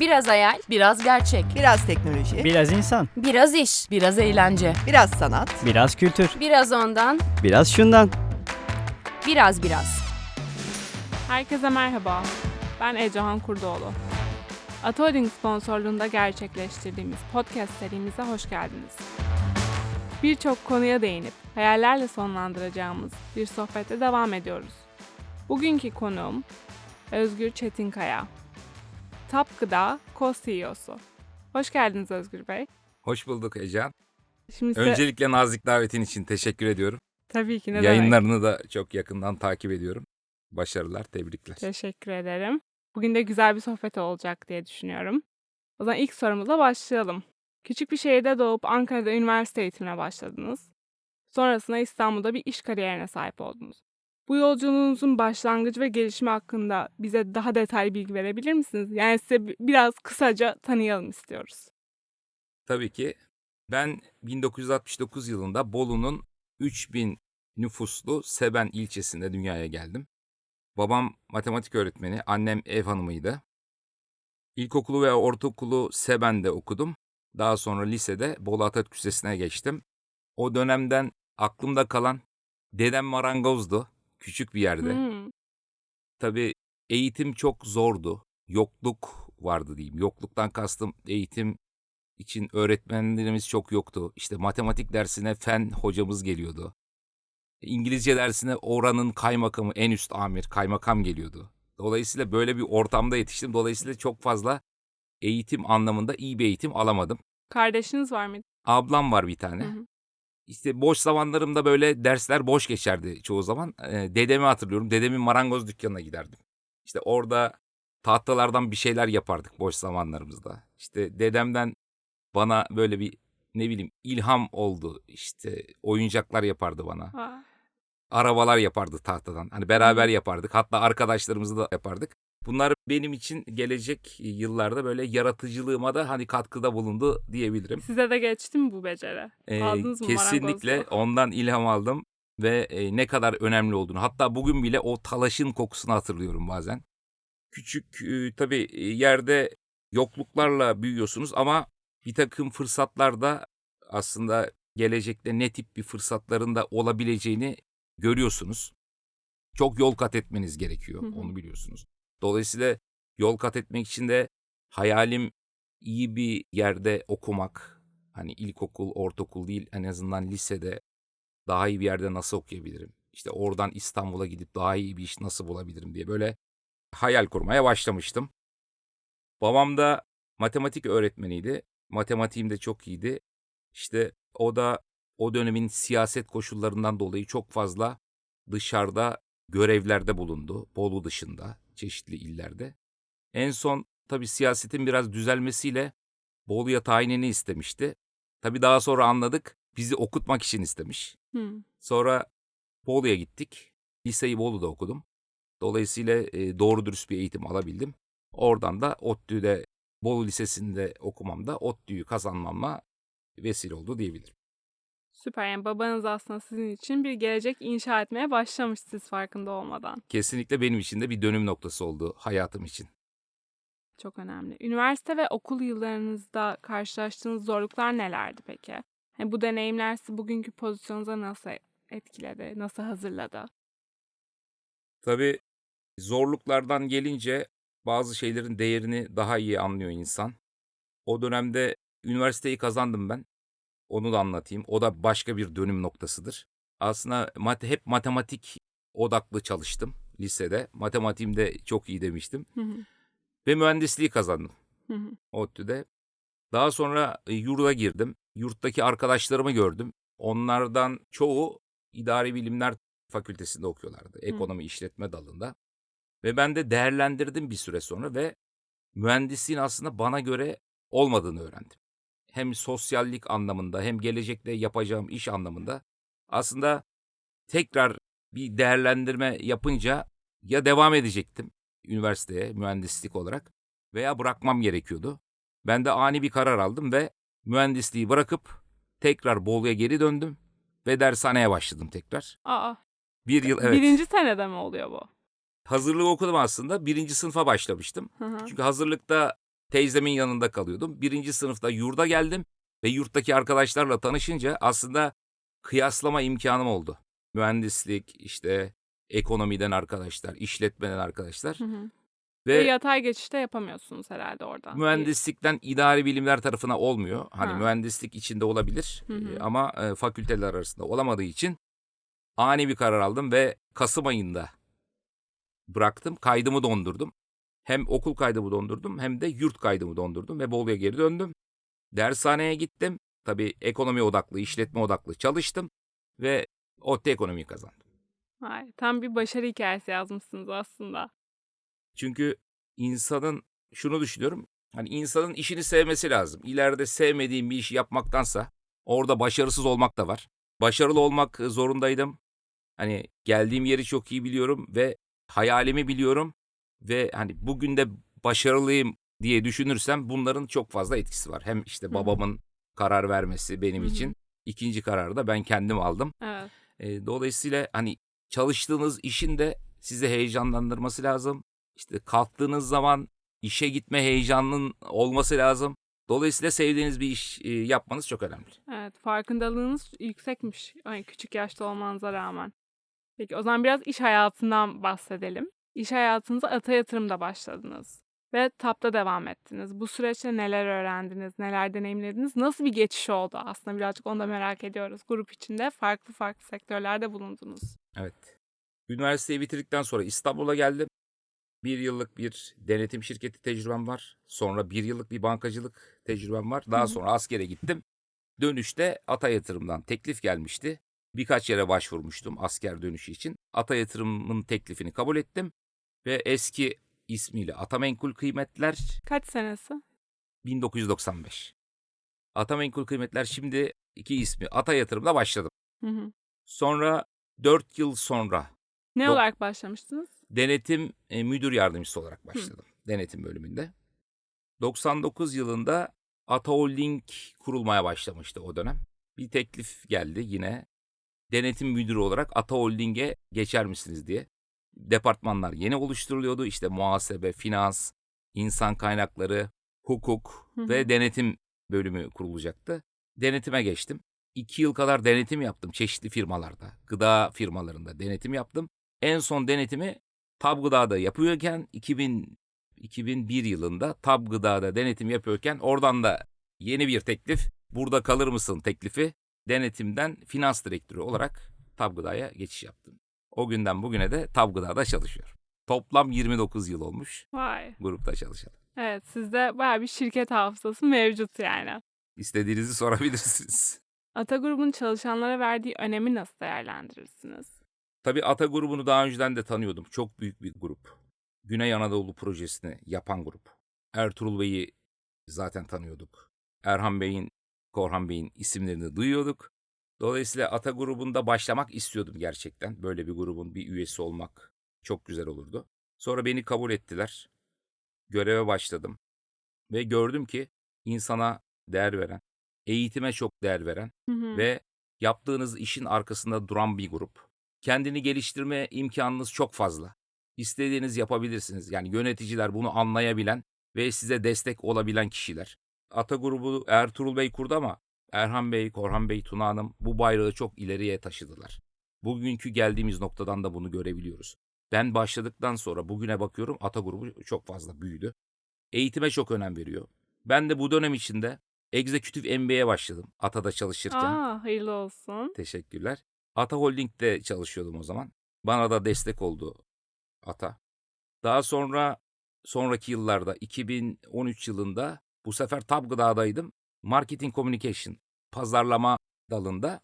Biraz hayal, biraz gerçek. Biraz teknoloji, Biraz insan, Biraz iş, biraz eğlence. biraz sanat, biraz kültür, Biraz ondan, biraz şundan. biraz biraz. Herkese merhaba. Ben Ecehan Kurdoğlu. Atoling sponsorluğunda gerçekleştirdiğimiz podcast serimize hoş geldiniz. Birçok konuya değinip hayallerle sonlandıracağımız bir sohbete devam ediyoruz. Bugünkü konuğum Özgür Çetinkaya. Tap Gıda co-CEO'su. Hoş geldiniz Özgür Bey. Hoş bulduk Ecehan. Şimdi size Öncelikle nazik davetin için teşekkür ediyorum. tabii ki ne demek. Yayınlarını da çok yakından takip ediyorum. Başarılar, tebrikler. Teşekkür ederim. Bugün de güzel bir sohbet olacak diye düşünüyorum. O zaman ilk sorumuza başlayalım. Küçük bir şehirde doğup Ankara'da üniversite eğitimine başladınız. Sonrasında İstanbul'da bir iş kariyerine sahip oldunuz. Bu yolculuğunuzun başlangıcı ve gelişimi hakkında bize daha detaylı bilgi verebilir misiniz? Yani size bi- biraz kısaca tanıyalım istiyoruz. Tabii ki ben 1969 yılında Bolu'nun 3000 nüfuslu Seben ilçesinde dünyaya geldim. Babam matematik öğretmeni, annem ev hanımıydı. İlkokulu ve ortaokulu Seben'de okudum. Daha sonra lisede Bolu Atatürk Lisesi'ne geçtim. O dönemden aklımda kalan dedem marangozdu. Küçük bir yerde. Hmm, Tabii eğitim çok zordu. Yokluk vardı diyeyim. Yokluktan kastım eğitim için öğretmenlerimiz çok yoktu. İşte matematik dersine fen hocamız geliyordu. İngilizce dersine oranın kaymakamı, en üst amir, kaymakam geliyordu. Dolayısıyla böyle bir ortamda yetiştim. Dolayısıyla çok fazla eğitim anlamında iyi bir eğitim alamadım. Kardeşiniz var mıydı? Ablam var bir tane. Hı hı. İşte boş zamanlarımda böyle dersler boş geçerdi çoğu zaman. Ee, dedemi hatırlıyorum. Dedemin marangoz dükkanına giderdim. İşte orada tahtalardan bir şeyler yapardık boş zamanlarımızda. İşte dedemden bana böyle bir ne bileyim ilham oldu. İşte oyuncaklar yapardı bana. Aa, Arabalar yapardı tahtadan. Hani beraber yapardık. Hatta arkadaşlarımızı da yapardık. Bunlar benim için gelecek yıllarda böyle yaratıcılığıma da hani katkıda bulundu diyebilirim. Size de geçti mi bu beceri? Ee, Aldınız mı kesinlikle ondan ilham aldım ve e, ne kadar önemli olduğunu. Hatta bugün bile o talaşın kokusunu hatırlıyorum bazen. Küçük e, tabii e, yerde yokluklarla büyüyorsunuz ama bir takım fırsatlarda aslında gelecekte ne tip bir fırsatların da olabileceğini görüyorsunuz. Çok yol kat etmeniz gerekiyor. Onu biliyorsunuz. Dolayısıyla yol kat etmek için de hayalim iyi bir yerde okumak. Hani ilkokul, ortaokul değil en azından lisede daha iyi bir yerde nasıl okuyabilirim? İşte oradan İstanbul'a gidip daha iyi bir iş nasıl bulabilirim diye böyle hayal kurmaya başlamıştım. Babam da matematik öğretmeniydi. Matematiğim de çok iyiydi. İşte o da o dönemin siyaset koşullarından dolayı çok fazla dışarıda görevlerde bulundu. Bolu dışında, çeşitli illerde. En son tabii siyasetin biraz düzelmesiyle Bolu'ya tayinini istemişti. Tabii daha sonra anladık bizi okutmak için istemiş. Hı. Sonra Bolu'ya gittik. Liseyi Bolu'da okudum. Dolayısıyla e, doğru dürüst bir eğitim alabildim. Oradan da ODTÜ'de Bolu Lisesi'nde okumamda ODTÜ'yü kazanmama vesile oldu diyebilirim. Süper yani babanız aslında sizin için bir gelecek inşa etmeye başlamış siz farkında olmadan. Kesinlikle benim için de bir dönüm noktası oldu hayatım için. Çok önemli. Üniversite ve okul yıllarınızda karşılaştığınız zorluklar nelerdi peki? Hani bu deneyimler sizi bugünkü pozisyonunuza nasıl etkiledi, nasıl hazırladı? Tabii zorluklardan gelince bazı şeylerin değerini daha iyi anlıyor insan. O dönemde üniversiteyi kazandım ben. Onu da anlatayım. O da başka bir dönüm noktasıdır. Aslında mat hep matematik odaklı çalıştım lisede. Matematiğimde çok iyi demiştim. Hı hı, Ve mühendisliği kazandım hı hı, ODTÜ'de. Daha sonra e, yurda girdim. Yurttaki arkadaşlarımı gördüm. Onlardan çoğu idari bilimler fakültesinde okuyorlardı. Ekonomi işletme dalında. Ve ben de değerlendirdim bir süre sonra ve mühendisliğin aslında bana göre olmadığını öğrendim. Hem sosyallik anlamında hem gelecekte yapacağım iş anlamında aslında tekrar bir değerlendirme yapınca ya devam edecektim üniversiteye mühendislik olarak veya bırakmam gerekiyordu. Ben de ani bir karar aldım ve mühendisliği bırakıp tekrar Bolu'ya geri döndüm ve dershaneye başladım tekrar. Aa, Bir yıl evet. birinci senede mi oluyor bu? Hazırlığı okudum aslında. Birinci sınıfa başlamıştım. Hı hı, Çünkü hazırlıkta teyzemin yanında kalıyordum. Birinci sınıfta yurda geldim ve yurttaki arkadaşlarla tanışınca aslında kıyaslama imkanım oldu. Mühendislik, işte ekonomiden arkadaşlar, işletmeden arkadaşlar Hı hı. Ve ve yatay geçişte yapamıyorsunuz herhalde oradan. mühendislikten idari bilimler tarafına olmuyor. Hani Ha. mühendislik içinde olabilir Hı hı. e, ama e, fakülteler arasında olamadığı için ani bir karar aldım ve Kasım ayında bıraktım. Kaydımı dondurdum. Hem okul kaydımı dondurdum hem de yurt kaydımı dondurdum ve Bolu'ya geri döndüm. Dershaneye gittim. Tabii ekonomi odaklı, işletme odaklı çalıştım ve ODTÜ ekonomiyi kazandım. Vay, tam bir başarı hikayesi yazmışsınız aslında. Çünkü insanın şunu düşünüyorum. Hani insanın işini sevmesi lazım. İleride sevmediğim bir işi yapmaktansa orada başarısız olmak da var. Başarılı olmak zorundaydım. Hani geldiğim yeri çok iyi biliyorum ve hayalimi biliyorum ve hani bugün de başarılıyım diye düşünürsem bunların çok fazla etkisi var. Hem işte babamın karar vermesi benim Hı hı. için. ikinci kararı da ben kendim aldım. Evet. E, dolayısıyla hani çalıştığınız işin de sizi heyecanlandırması lazım. İşte kalktığınız zaman işe gitme heyecanının olması lazım. Dolayısıyla sevdiğiniz bir iş e, yapmanız çok önemli. Evet, farkındalığınız yüksekmiş. Küçük yaşta olmanıza rağmen. Peki o zaman biraz iş hayatından bahsedelim. İş hayatınıza ata yatırımda başladınız ve TAP'ta devam ettiniz. Bu süreçte neler öğrendiniz, neler deneyimlediniz, nasıl bir geçiş oldu aslında birazcık onu da merak ediyoruz. Grup içinde farklı farklı sektörlerde bulundunuz. Evet. Üniversiteyi bitirdikten sonra İstanbul'a geldim. Bir yıllık bir denetim şirketi tecrübem var. Sonra bir yıllık bir bankacılık tecrübem var. Daha sonra askere gittim. Dönüşte Ata Yatırım'dan teklif gelmişti. Birkaç yere başvurmuştum asker dönüşü için. Ata Yatırım'ın teklifini kabul ettim. Ve eski ismiyle Atamenkul Kıymetler Kaç senesi? 1995. Atamenkul Kıymetler şimdi iki ismi Ata Yatırım'da başladım. Hı hı. Sonra 4 yıl sonra Ne Dok- olarak başlamıştınız? denetim e, müdür yardımcısı olarak başladım. Denetim bölümünde. 99 yılında Ata Holding kurulmaya başlamıştı o dönem. Bir teklif geldi yine. Denetim müdürü olarak Ata Holding'e geçer misiniz diye. Departmanlar yeni oluşturuluyordu. İşte muhasebe, finans, insan kaynakları, hukuk ve denetim bölümü kurulacaktı. Denetime geçtim. İki yıl kadar denetim yaptım çeşitli firmalarda. Gıda firmalarında denetim yaptım. En son denetimi Tab Gıda'da yapıyorken 2000, 2001 yılında Tab Gıda'da denetim yapıyorken oradan da yeni bir teklif. Burada kalır mısın teklifi. Denetimden finans direktörü olarak Tab Gıda'ya geçiş yaptım. O günden bugüne de Tab Gıda'da çalışıyorum. Toplam 29 yıl olmuş Vay. grupta çalışalım. Evet, sizde bayağı bir şirket hafızası mevcut yani. İstediğinizi sorabilirsiniz. Ata grubun çalışanlara verdiği önemi nasıl değerlendirirsiniz? Tabii Ata grubunu daha önceden de tanıyordum. Çok büyük bir grup. Güney Anadolu projesini yapan grup. Ertuğrul Bey'i zaten tanıyorduk. Erhan Bey'in, Korhan Bey'in isimlerini duyuyorduk. Dolayısıyla Ata grubunda başlamak istiyordum gerçekten. Böyle bir grubun bir üyesi olmak çok güzel olurdu. Sonra beni kabul ettiler. Göreve başladım. Ve gördüm ki insana değer veren, eğitime çok değer veren, Hı hı. ve yaptığınız işin arkasında duran bir grup. Kendini geliştirme imkanınız çok fazla. İstediğiniz yapabilirsiniz. Yani yöneticiler bunu anlayabilen ve size destek olabilen kişiler. Ata grubu Ertuğrul Bey kurdu ama Erhan Bey, Korhan Bey, Tuna Hanım bu bayrağı çok ileriye taşıdılar. Bugünkü geldiğimiz noktadan da bunu görebiliyoruz. Ben başladıktan sonra bugüne bakıyorum Ata grubu çok fazla büyüdü. Eğitime çok önem veriyor. Ben de bu dönem içinde Executive MBA'ye başladım Ata'da çalışırken. Aa, hayırlı olsun. Teşekkürler. Ata Holding'de çalışıyordum o zaman. Bana da destek oldu Ata. Daha sonra sonraki yıllarda 2013 yılında bu sefer Tab Gıda'daydım. Marketing Communication pazarlama dalında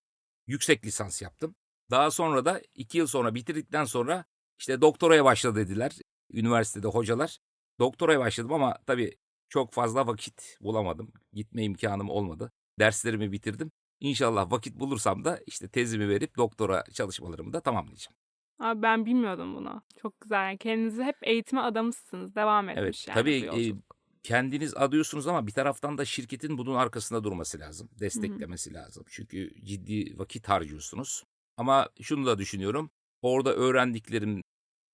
yüksek lisans yaptım. Daha sonra da iki yıl sonra bitirdikten sonra işte doktoraya başla dediler üniversitede hocalar. Doktoraya başladım ama tabii çok fazla vakit bulamadım. Gitme imkanım olmadı. Derslerimi bitirdim. İnşallah vakit bulursam da işte tezimi verip doktora çalışmalarımı da tamamlayacağım. Abi ben bilmiyordum bunu. Çok güzel. Yani kendinizi hep eğitime adamışsınız. Devam etmiş Evet yani tabii e. kendiniz adıyorsunuz ama bir taraftan da şirketin bunun arkasında durması lazım. Desteklemesi lazım. Çünkü ciddi vakit harcıyorsunuz. Ama şunu da düşünüyorum. Orada öğrendiklerim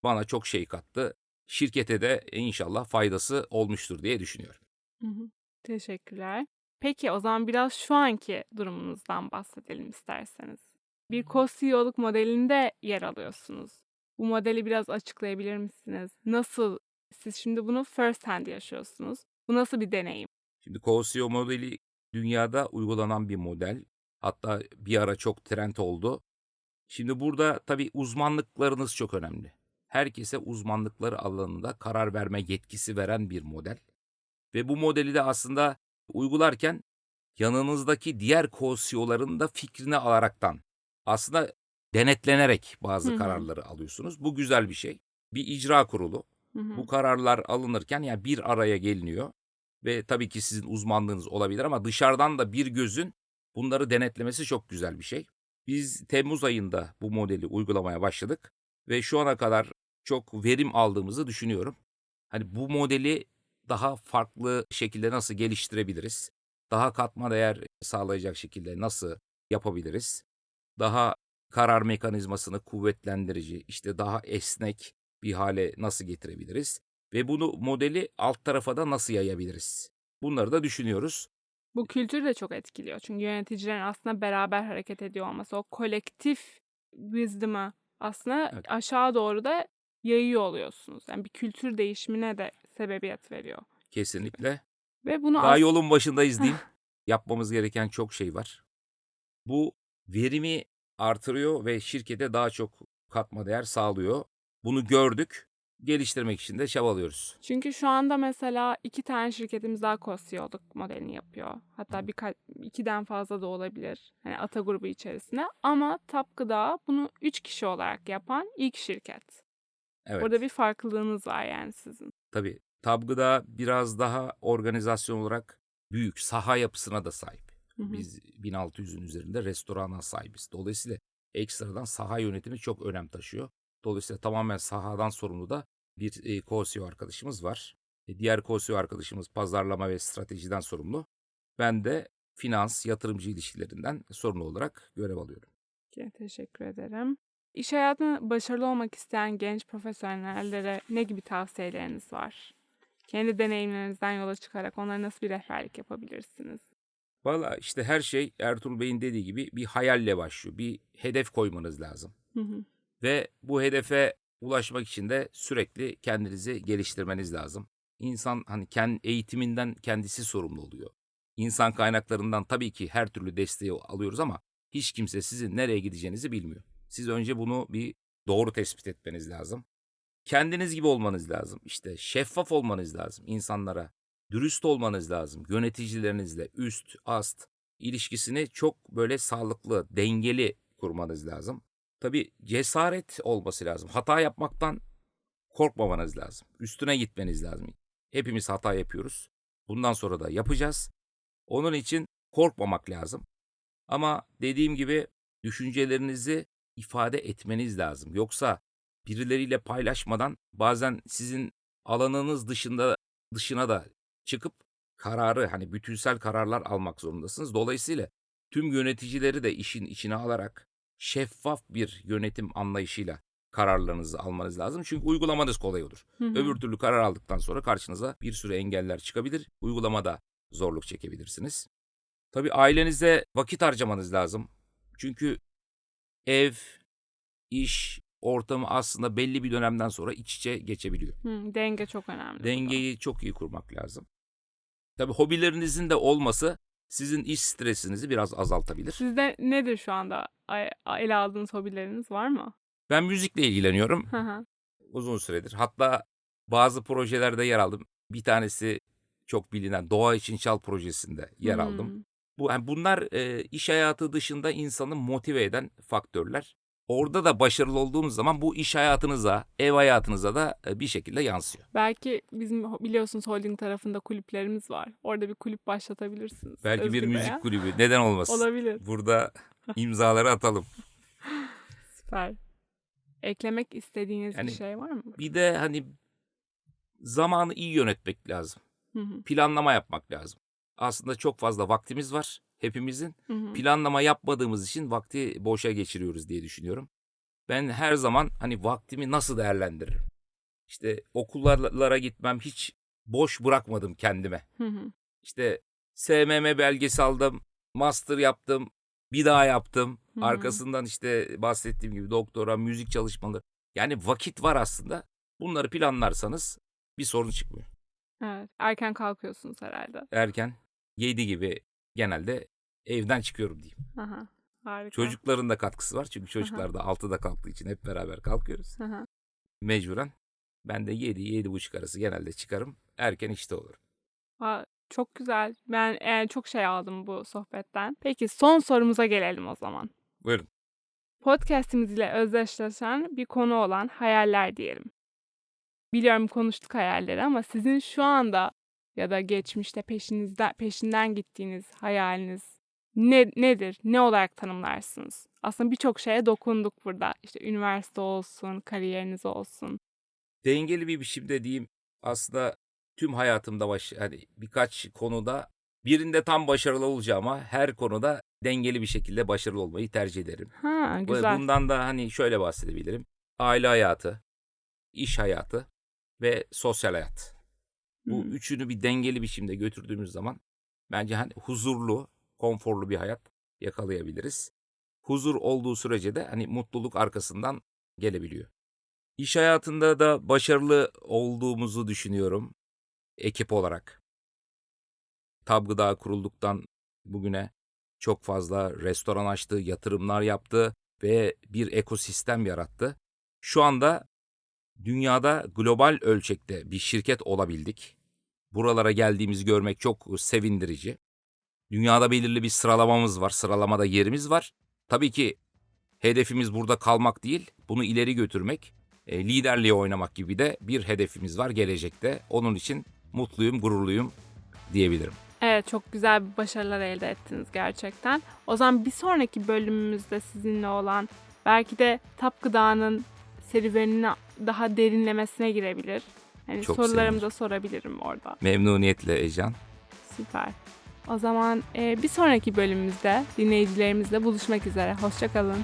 bana çok şey kattı. Şirkete de inşallah faydası olmuştur diye düşünüyorum. Hı hı. Teşekkürler. Peki o zaman biraz şu anki durumunuzdan bahsedelim isterseniz. Bir co-CEO'luk modelinde yer alıyorsunuz. Bu modeli biraz açıklayabilir misiniz? Nasıl, siz şimdi bunu first hand yaşıyorsunuz. Bu nasıl bir deneyim? Şimdi co modeli dünyada uygulanan bir model. Hatta bir ara çok trend oldu. Şimdi burada tabii uzmanlıklarınız çok önemli. Herkese uzmanlıkları alanında karar verme yetkisi veren bir model. Ve bu modeli de aslında uygularken yanınızdaki diğer co-CEO'ların da fikrini alaraktan aslında denetlenerek bazı kararları alıyorsunuz. Bu güzel bir şey. Bir icra kurulu. Hı. Bu kararlar alınırken yani bir araya geliniyor ve tabii ki sizin uzmanlığınız olabilir ama dışarıdan da bir gözün bunları denetlemesi çok güzel bir şey. Biz Temmuz ayında bu modeli uygulamaya başladık ve şu ana kadar çok verim aldığımızı düşünüyorum. Hani bu modeli daha farklı şekilde nasıl geliştirebiliriz? Daha katma değer sağlayacak şekilde nasıl yapabiliriz? Daha karar mekanizmasını kuvvetlendirici, işte daha esnek bir hale nasıl getirebiliriz? Ve bunu modeli alt tarafa da nasıl yayabiliriz? Bunları da düşünüyoruz. Bu kültür de çok etkiliyor. Çünkü yöneticilerin aslında beraber hareket ediyor olması, o kolektif wisdom'ı aslında Evet. aşağı doğru da yayıyor oluyorsunuz. Yani bir kültür değişimine de sebebiyet veriyor. Kesinlikle. Ve bunu Daha as- yolun başındayız diyeyim. Yapmamız gereken çok şey var. Bu verimi artırıyor ve şirkete daha çok katma değer sağlıyor. Bunu gördük. Geliştirmek için de çabalıyoruz. Çünkü şu anda mesela iki tane şirketimiz daha COSIO'luk modelini yapıyor. Hatta birkaç, ikiden fazla da olabilir. Hani Ata grubu içerisinde. Ama Tap Gıda bunu üç kişi olarak yapan ilk şirket. Evet. Orada bir farklılığınız var yani sizin. Tabii Tabgıda biraz daha organizasyon olarak büyük saha yapısına da sahip. Hı hı. Biz 1600'ün üzerinde restorana sahibiz. Dolayısıyla ekstradan saha yönetimi çok önem taşıyor. Dolayısıyla tamamen sahadan sorumlu da bir e, co-CEO arkadaşımız var. E, diğer co-CEO arkadaşımız pazarlama ve stratejiden sorumlu. Ben de finans, yatırımcı ilişkilerinden sorumlu olarak görev alıyorum. Peki, teşekkür ederim. İş hayatında başarılı olmak isteyen genç profesyonellere ne gibi tavsiyeleriniz var? Kendi deneyimlerinizden yola çıkarak onlara nasıl bir rehberlik yapabilirsiniz? Valla işte her şey Ertuğrul Bey'in dediği gibi bir hayalle başlıyor. Bir hedef koymanız lazım. Hı hı. Ve bu hedefe ulaşmak için de sürekli kendinizi geliştirmeniz lazım. İnsan hani kendi eğitiminden kendisi sorumlu oluyor. İnsan kaynaklarından tabii ki her türlü desteği alıyoruz ama hiç kimse sizin nereye gideceğinizi bilmiyor. Siz önce bunu bir doğru tespit etmeniz lazım. Kendiniz gibi olmanız lazım. İşte şeffaf olmanız lazım insanlara. Dürüst olmanız lazım. Yöneticilerinizle üst, ast ilişkisini çok böyle sağlıklı, dengeli kurmanız lazım. Tabii cesaret olması lazım. Hata yapmaktan korkmamanız lazım. Üstüne gitmeniz lazım. Hepimiz hata yapıyoruz. Bundan sonra da yapacağız. Onun için korkmamak lazım. Ama dediğim gibi düşüncelerinizi ifade etmeniz lazım. Yoksa birileriyle paylaşmadan bazen sizin alanınız dışında dışına da çıkıp kararı hani bütünsel kararlar almak zorundasınız. Dolayısıyla tüm yöneticileri de işin içine alarak şeffaf bir yönetim anlayışıyla kararlarınızı almanız lazım. Çünkü uygulamanız kolay olur. Hı hı. Öbür türlü karar aldıktan sonra karşınıza bir sürü engeller çıkabilir. Uygulamada zorluk çekebilirsiniz. Tabii ailenize vakit harcamanız lazım. Çünkü ev, iş, ortamı aslında belli bir dönemden sonra iç içe geçebiliyor. Hı, denge çok önemli. Dengeyi çok iyi kurmak lazım. Tabii hobilerinizin de olması sizin iş stresinizi biraz azaltabilir. Sizde nedir şu anda ele aldığınız hobileriniz var mı? Ben müzikle ilgileniyorum Hı hı. uzun süredir. Hatta bazı projelerde yer aldım. Bir tanesi çok bilinen Doğa İçin Çal projesinde yer aldım. Hmm. Bu yani bunlar e, iş hayatı dışında insanı motive eden faktörler. Orada da başarılı olduğumuz zaman bu iş hayatınıza, ev hayatınıza da e, bir şekilde yansıyor. Belki bizim biliyorsunuz holding tarafında kulüplerimiz var. Orada bir kulüp başlatabilirsiniz. Belki bir Özgür müzik kulübü neden olmasın? Olabilir. Burada imzaları atalım. Süper. Eklemek istediğiniz Yani bir şey var mı? Bir de hani zamanı iyi yönetmek lazım. Hı hı, Planlama yapmak lazım. Aslında çok fazla vaktimiz var hepimizin. hı hı. Planlama yapmadığımız için vakti boşa geçiriyoruz diye düşünüyorum. Ben her zaman hani vaktimi nasıl değerlendiririm? İşte okullara gitmem hiç boş bırakmadım kendime. Hı hı. İşte SMM belgesi aldım, master yaptım, bir daha yaptım. Hı hı. Arkasından işte bahsettiğim gibi doktora, müzik çalışmaları. Yani vakit var aslında. Bunları planlarsanız bir sorun çıkmıyor. Evet. Erken kalkıyorsunuz herhalde. Erken 7 gibi genelde evden çıkıyorum diyeyim. Aha. Harika. Çocukların da katkısı var. Çünkü çocuklar da 6'da kalktığı için hep beraber kalkıyoruz. Hı. Mecburen. Ben de 7-7.30 arası genelde çıkarım. Erken işte olurum. Aa, çok güzel. Ben e, çok şey aldım bu sohbetten. Peki son sorumuza gelelim o zaman. Buyurun. Podcast'imiz ile özdeşleşen bir konu olan hayaller diyelim. Biliyorum konuştuk hayalleri ama sizin şu anda ya da geçmişte peşinizde peşinden gittiğiniz hayaliniz ne nedir? Ne olarak tanımlarsınız? Aslında birçok şeye dokunduk burada. İşte üniversite olsun, kariyeriniz olsun. Dengeli bir biçimde diyeyim aslında tüm hayatımda baş, hani birkaç konuda birinde tam başarılı olacağıma her konuda dengeli bir şekilde başarılı olmayı tercih ederim. Ha, güzel. Bundan da hani şöyle bahsedebilirim. Aile hayatı, iş hayatı ve sosyal hayat. Bu Hı. üçünü bir dengeli biçimde götürdüğümüz zaman bence hani huzurlu, konforlu bir hayat yakalayabiliriz. Huzur olduğu sürece de hani mutluluk arkasından gelebiliyor. İş hayatında da başarılı olduğumuzu düşünüyorum ekip olarak. Tab Gıda kurulduktan bugüne çok fazla restoran açtı, yatırımlar yaptı ve bir ekosistem yarattı. Şu anda dünyada global ölçekte bir şirket olabildik. Buralara geldiğimizi görmek çok sevindirici. Dünyada belirli bir sıralamamız var, sıralamada yerimiz var. Tabii ki hedefimiz burada kalmak değil, bunu ileri götürmek, e, liderliğe oynamak gibi de bir hedefimiz var gelecekte. Onun için mutluyum, gururluyum diyebilirim. Evet çok güzel bir başarılar elde ettiniz gerçekten. O zaman bir sonraki bölümümüzde sizinle olan belki de Tap Gıda'nın serüvenini daha derinlemesine girebilir. Hani Çok sorularımı da sorabilirim orada. Memnuniyetle Ecan. Süper. O zaman bir sonraki bölümümüzde dinleyicilerimizle buluşmak üzere. Hoşçakalın.